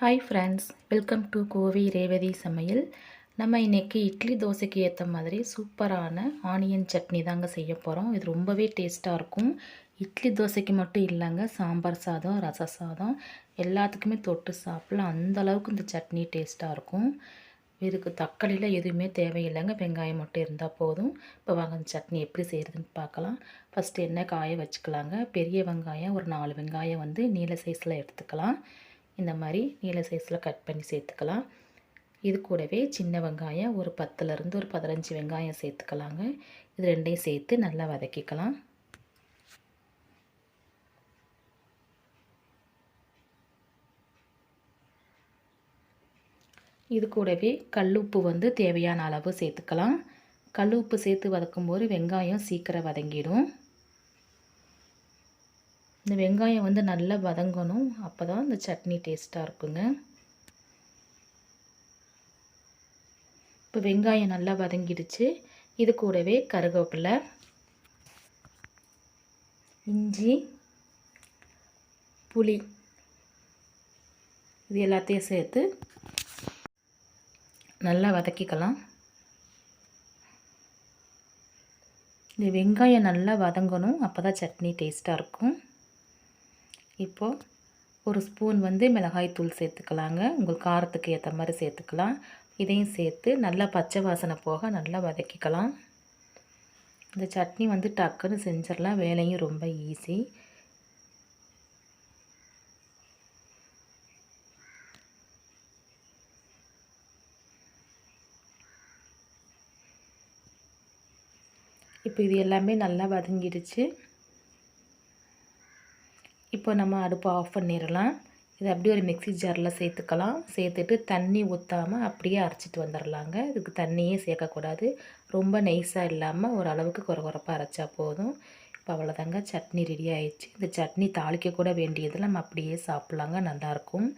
Hi friends welcome to Kovi Revathi சமையல் நம்ம இன்றைக்கி இட்லி தோசைக்கு ஏற்ற மாதிரி சூப்பரான ஆனியன் சட்னி தாங்க செய்ய போகிறோம் இது ரொம்பவே டேஸ்ட்டாக இருக்கும். இட்லி தோசைக்கு மட்டும் இல்லைங்க சாம்பார் சாதம் ரச சாதம் எல்லாத்துக்குமே தொட்டு சாப்பிடலாம். அந்த அளவுக்கு இந்த சட்னி டேஸ்ட்டாக இருக்கும். இதுக்கு தக்காளியில் எதுவுமே தேவையில்லைங்க. வெங்காயம் மட்டும் இருந்தால் போதும். இப்போ வாங்க அந்த சட்னி எப்படி செய்கிறதுன்னு பார்க்கலாம். ஃபஸ்ட்டு எண்ணெய் காய வச்சுக்கலாங்க. பெரிய வெங்காயம் ஒரு நாலு வெங்காயம் வந்து நீல சைஸில் எடுத்துக்கலாம். இந்த மாதிரி நீல சைஸில் கட் பண்ணி சேர்த்துக்கலாம். இது கூடவே சின்ன வெங்காயம் ஒரு பத்துலேருந்து ஒரு பதினஞ்சு வெங்காயம் சேர்த்துக்கலாங்க. இது ரெண்டையும் சேர்த்து நல்லா வதக்கிக்கலாம். இது கூடவே கல்லுப்பு வந்து தேவையான அளவு சேர்த்துக்கலாம். கல்லுப்பு சேர்த்து வதக்கும்போது வெங்காயம் சீக்கிரம் வதங்கிடும். இந்த வெங்காயம் வந்து நல்லா வதங்கணும். அப்போ தான் இந்த சட்னி டேஸ்ட்டாக இருக்குங்க. இப்போ வெங்காயம் நல்லா வதங்கிடுச்சு. இது கூடவே கருவேப்பிலை இஞ்சி புளி இது எல்லாத்தையும் சேர்த்து நல்லா வதக்கிக்கலாம். இந்த வெங்காயம் நல்லா வதங்கணும். அப்போ தான் சட்னி டேஸ்ட்டாக இருக்கும். இப்போது ஒரு ஸ்பூன் வந்து மிளகாய் தூள் சேர்த்துக்கலாங்க. உங்கள் காரத்துக்கு ஏற்ற மாதிரி சேர்த்துக்கலாம். இதையும் சேர்த்து நல்லா பச்சை வாசனை போக நல்லா வதக்கிக்கலாம். இந்த சட்னி வந்து டக்குன்னு செஞ்சிடலாம். வேலையும் ரொம்ப ஈஸி இப்போ இது எல்லாமே நல்லா வதங்கிடுச்சு. இப்போ நம்ம அடுப்பை ஆஃப் பண்ணிடலாம். இதை அப்படியே ஒரு மிக்சி ஜாரில் சேர்த்துக்கலாம். சேர்த்துட்டு தண்ணி ஊற்றாமல் அப்படியே அரைச்சிட்டு வந்துடலாங்க. இதுக்கு தண்ணியே சேர்க்கக்கூடாது. ரொம்ப நைஸாக இல்லாமல் ஓரளவுக்கு குறகுறப்பாக அரைச்சா போதும். இப்போ அவ்வளோதாங்க சட்னி ரெடி ஆயிடுச்சு. இந்த சட்னி தாளிக்க கூட நம்ம அப்படியே சாப்பிட்லாங்க. நல்லாயிருக்கும்.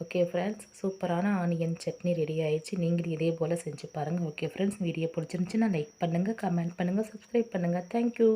ஓகே ஃப்ரெண்ட்ஸ் சூப்பரான ஆனியன் சட்னி ரெடி ஆயிடுச்சு. நீங்களும் இதே போல் செஞ்சு பாருங்கள் ஓகே ஃப்ரெண்ட்ஸ் வீடியோ பிடிச்சிருந்துச்சுன்னா லைக் பண்ணுங்கள் கமெண்ட் பண்ணுங்கள் சப்ஸ்கிரைப் பண்ணுங்கள் தேங்க்யூ